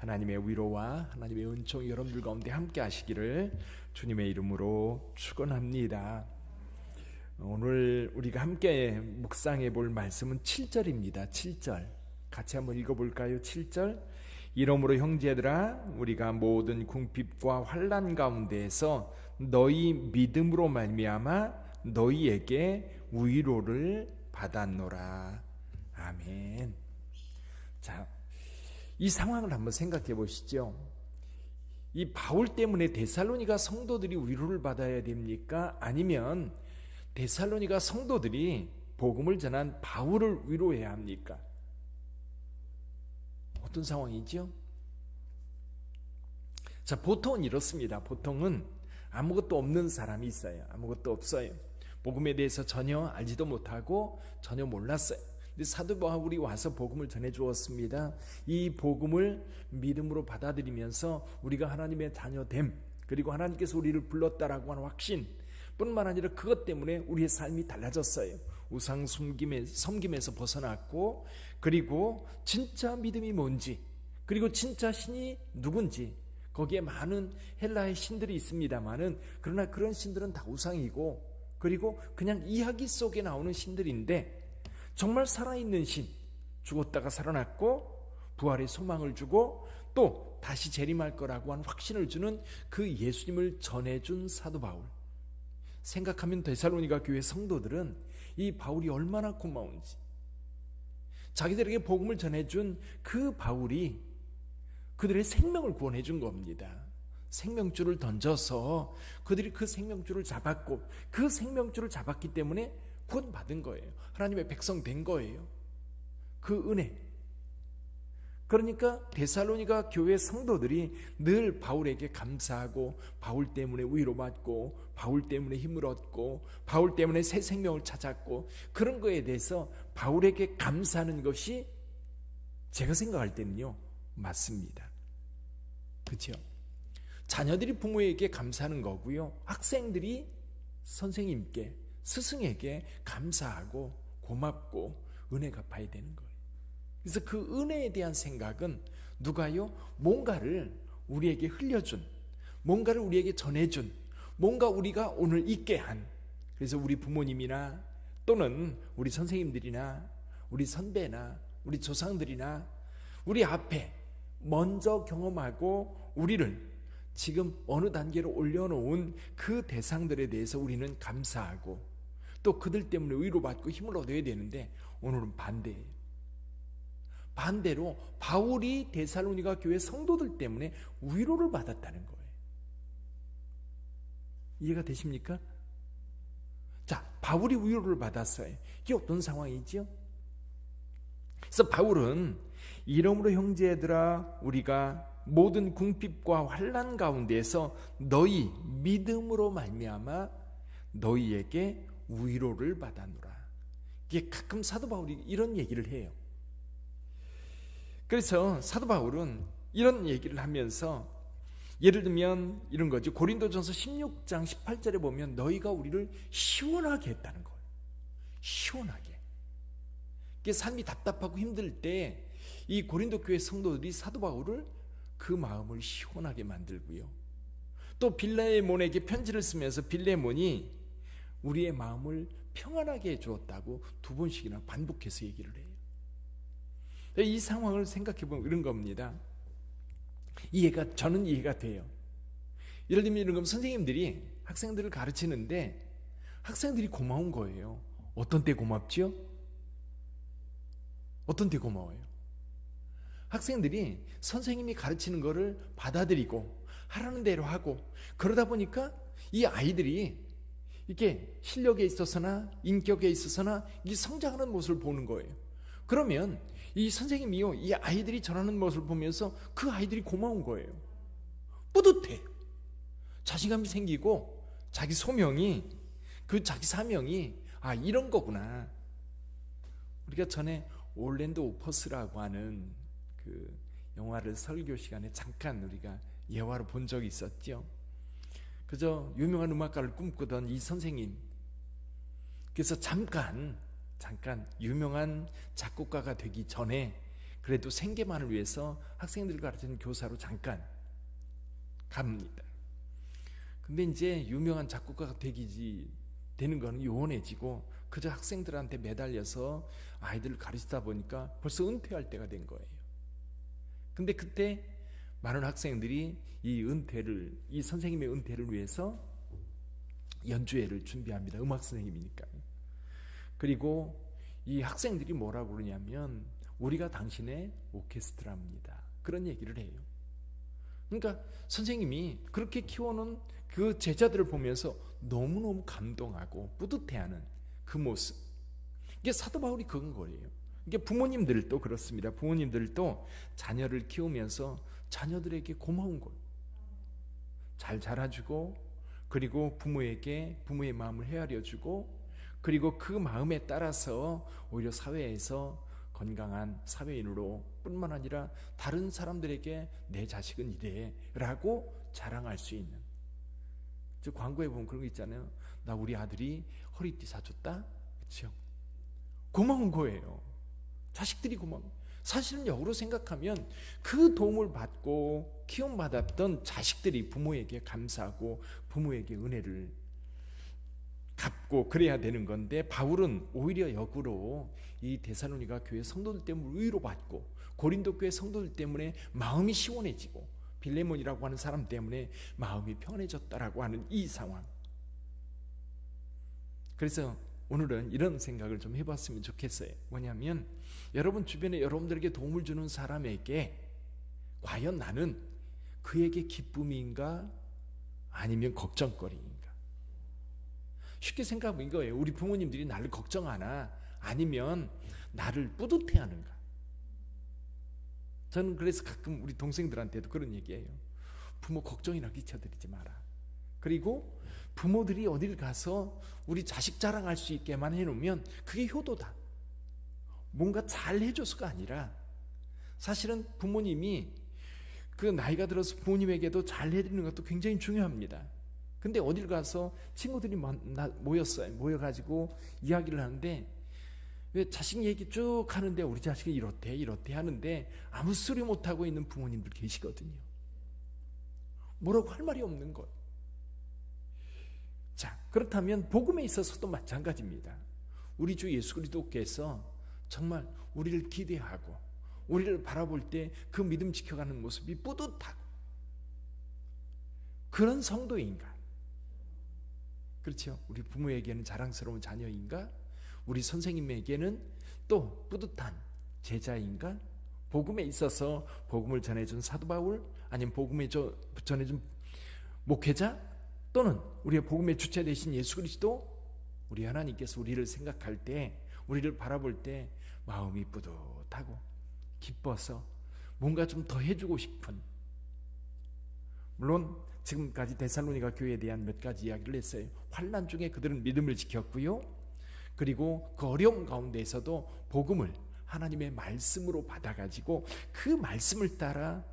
하나님의 위로와 하나님의 은총이 여러분들 가운데 함께 하시기를 주님의 이름으로 축원합니다. 오늘 우리가 함께 묵상해 볼 말씀은 7절입니다. 7절. 같이 한번 읽어 볼까요? 7절. 이러므로 형제들아 우리가 모든 궁핍과 환난 가운데에서 너희 믿음으로 말미암아 너희에게 위로를 받았노라. 아멘. 자, 이 상황을 한번 생각해 보시죠. 이 바울 때문에 데살로니가 성도들이 위로를 받아야 됩니까? 아니면 데살로니가 성도들이 복음을 전한 바울을 위로해야 합니까? 어떤 상황이죠? 자, 보통은 이렇습니다. 보통은 아무것도 없는 사람이 있어요. 아무것도 없어요. 복음에 대해서 전혀 알지도 못하고 전혀 몰랐어요. 사도 바울이 와서 복음을 전해 주었습니다. 이 복음을 믿음으로 받아들이면서 우리가 하나님의 자녀됨 그리고 하나님께서 우리를 불렀다라고 하는 확신 뿐만 아니라 그것 때문에 우리의 삶이 달라졌어요. 우상 섬김에, 섬김에서 벗어났고 그리고 진짜 믿음이 뭔지 그리고 진짜 신이 누군지 거기에 많은 헬라의 신들이 있습니다만은 그러나 그런 신들은 다 우상이고 그리고 그냥 이야기 속에 나오는 신들인데 정말 살아있는 신 죽었다가 살아났고 부활의 소망을 주고 또 다시 재림할 거라고 하는 확신을 주는 그 예수님을 전해준 사도 바울 생각하면 데살로니가 교회 성도들은 이 바울이 얼마나 고마운지 자기들에게 복음을 전해준 그 바울이 그들의 생명을 구원해 준 겁니다. 생명줄을 던져서 그들이 그 생명줄을 잡았고 그 생명줄을 잡았기 때문에 구원받은 거예요. 하나님의 백성 된 거예요. 그 은혜. 그러니까 데살로니가 교회 성도들이 늘 바울에게 감사하고 바울 때문에 위로받고 바울 때문에 힘을 얻고 바울 때문에 새 생명을 찾았고 그런 거에 대해서 바울에게 감사하는 것이 제가 생각할 때는요 맞습니다. 그렇죠? 자녀들이 부모에게 감사하는 거고요. 학생들이 선생님께 스승에게 감사하고 고맙고 은혜 갚아야 되는 거예요. 그래서 그 은혜에 대한 생각은 누가요? 뭔가를 우리에게 흘려준, 뭔가를 우리에게 전해준, 뭔가 우리가 오늘 있게 한. 그래서 우리 부모님이나 또는 우리 선생님들이나 우리 선배나 우리 조상들이나 우리 앞에 먼저 경험하고 우리를 지금 어느 단계로 올려놓은 그 대상들에 대해서 우리는 감사하고 또 그들 때문에 위로받고 힘을 얻어야 되는데 오늘은 반대예요. 반대로 바울이 데살로니가 교회 성도들 때문에 위로를 받았다는 거예요. 이해가 되십니까? 자, 바울이 위로를 받았어요. 이게 어떤 상황이지요? 그래서 바울은 이러므로 형제들아 우리가 모든 궁핍과 환난 가운데에서 너희 믿음으로 말미암아 너희에게 위로를 받아노라. 이게 가끔 사도 바울이 이런 얘기를 해요. 그래서 사도 바울은 이런 얘기를 하면서 예를 들면 이런 거죠. 고린도전서 16장 18절에 보면 너희가 우리를 시원하게 했다는 거예요. 시원하게. 이게 삶이 답답하고 힘들 때 이 고린도 교회 성도들이 사도 바울을 그 마음을 시원하게 만들고요. 또 빌레몬에게 편지를 쓰면서 빌레몬이 우리의 마음을 평안하게 해주었다고 두 번씩이나 반복해서 얘기를 해요. 이 상황을 생각해 보면 이런 겁니다. 이해가 저는 이해가 돼요. 예를 들면 이런 거 선생님들이 학생들을 가르치는데 학생들이 고마운 거예요. 어떤 때 고맙지요? 어떤 때 고마워요? 학생들이 선생님이 가르치는 거를 받아들이고 하라는 대로 하고 그러다 보니까 이 아이들이 이게 실력에 있어서나 인격에 있어서나 이 성장하는 모습을 보는 거예요. 그러면 이 선생님이요, 이 아이들이 전하는 모습을 보면서 그 아이들이 고마운 거예요. 뿌듯해. 자신감이 생기고 자기 소명이 그 자기 사명이 아 이런 거구나. 우리가 전에 올랜도 오퍼스라고 하는 그 영화를 설교 시간에 잠깐 우리가 예화로 본 적이 있었죠. 그저 유명한 음악가를 꿈꾸던 이 선생님. 그래서 잠깐 잠깐 유명한 작곡가가 되기 전에 그래도 생계만을 위해서 학생들을 가르치는 교사로 잠깐 갑니다. 근데 이제 유명한 작곡가가 되기지 되는 거는 요원해지고 그저 학생들한테 매달려서 아이들을 가르치다 보니까 벌써 은퇴할 때가 된 거예요. 근데 그때 많은 학생들이 이 은퇴를 이 선생님의 은퇴를 위해서 연주회를 준비합니다. 음악 선생님이니까. 그리고 이 학생들이 뭐라고 그러냐면 우리가 당신의 오케스트라입니다. 그런 얘기를 해요. 그러니까 선생님이 그렇게 키워놓은 그 제자들을 보면서 너무너무 감동하고 뿌듯해하는 그 모습. 이게 사도 바울이 그건 거예요. 이게 부모님들도 그렇습니다. 부모님들도 자녀를 키우면서 자녀들에게 고마운 것. 잘 자라주고 그리고 부모에게 부모의 마음을 헤아려주고 그리고 그 마음에 따라서 오히려 사회에서 건강한 사회인으로 뿐만 아니라 다른 사람들에게 내 자식은 이래 라고 자랑할 수 있는 저 광고에 보면 그런 거 있잖아요. 나 우리 아들이 허리띠 사줬다. 그렇죠? 고마운 거예요. 자식들이 고마워. 사실은 역으로 생각하면 그 도움을 받고 키움 받았던 자식들이 부모에게 감사하고 부모에게 은혜를 갚고 그래야 되는 건데 바울은 오히려 역으로 이 데살로니가 교회 성도들 때문에 위로받고 고린도 교회 성도들 때문에 마음이 시원해지고 빌레몬이라고 하는 사람 때문에 마음이 편해졌다라고 하는 이 상황. 그래서 오늘은 이런 생각을 좀 해봤으면 좋겠어요. 뭐냐면 여러분 주변에 여러분들에게 도움을 주는 사람에게 과연 나는 그에게 기쁨인가 아니면 걱정거리인가? 쉽게 생각하면 이거예요. 우리 부모님들이 나를 걱정하나 아니면 나를 뿌듯해하는가? 저는 그래서 가끔 우리 동생들한테도 그런 얘기해요. 부모 걱정이나 끼쳐드리지 마라. 그리고 부모들이 어딜 가서 우리 자식 자랑할 수 있게만 해놓으면 그게 효도다. 뭔가 잘 해줘서가 아니라 사실은 부모님이 그 나이가 들어서 부모님에게도 잘 해드리는 것도 굉장히 중요합니다. 근데 어딜 가서 친구들이 모였어요. 모여가지고 이야기를 하는데 왜 자식 얘기 쭉 하는데 우리 자식이 이렇대 이렇대 하는데 아무 소리 못하고 있는 부모님들 계시거든요. 뭐라고 할 말이 없는 것. 자 그렇다면 복음에 있어서도 마찬가지입니다. 우리 주 예수 그리스도께서 정말 우리를 기대하고 우리를 바라볼 때 그 믿음 지켜가는 모습이 뿌듯하고 그런 성도인가? 그렇죠. 우리 부모에게는 자랑스러운 자녀인가? 우리 선생님에게는 또 뿌듯한 제자인가? 복음에 있어서 복음을 전해준 사도 바울 아니면 복음에 전해준 목회자 또는 우리의 복음의 주체 되신 예수 그리스도 우리 하나님께서 우리를 생각할 때 우리를 바라볼 때 마음이 뿌듯하고 기뻐서 뭔가 좀 더 해주고 싶은 물론 지금까지 데살로니가 교회에 대한 몇 가지 이야기를 했어요. 환란 중에 그들은 믿음을 지켰고요. 그리고 그 어려움 가운데에서도 복음을 하나님의 말씀으로 받아가지고 그 말씀을 따라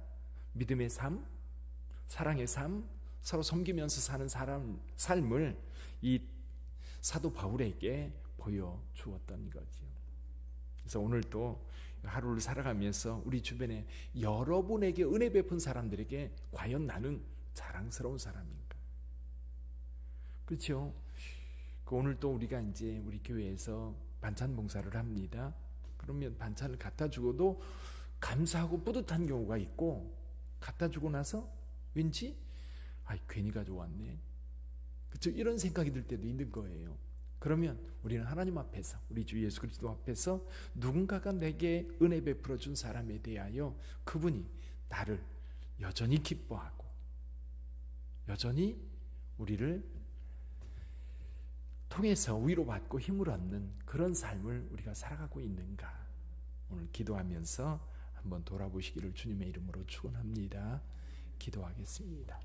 믿음의 삶, 사랑의 삶, 서로 섬기면서 사는 사람 삶을 이 사도 바울에게 보여 주었던 거지요. 그래서 오늘 또 하루를 살아가면서 우리 주변에 여러분에게 은혜 베푼 사람들에게 과연 나는 자랑스러운 사람인가? 그렇죠? 그 오늘 또 우리가 이제 우리 교회에서 반찬 봉사를 합니다. 그러면 반찬을 갖다 주고도 감사하고 뿌듯한 경우가 있고 갖다 주고 나서 왠지 아 괜히 가져왔네. 그렇죠? 이런 생각이 들 때도 있는 거예요. 그러면 우리는 하나님 앞에서 우리 주 예수 그리스도 앞에서 누군가가 내게 은혜 베풀어 준 사람에 대하여 그분이 나를 여전히 기뻐하고 여전히 우리를 통해서 위로받고 힘을 얻는 그런 삶을 우리가 살아가고 있는가? 오늘 기도하면서 한번 돌아보시기를 주님의 이름으로 축원합니다. 기도하겠습니다.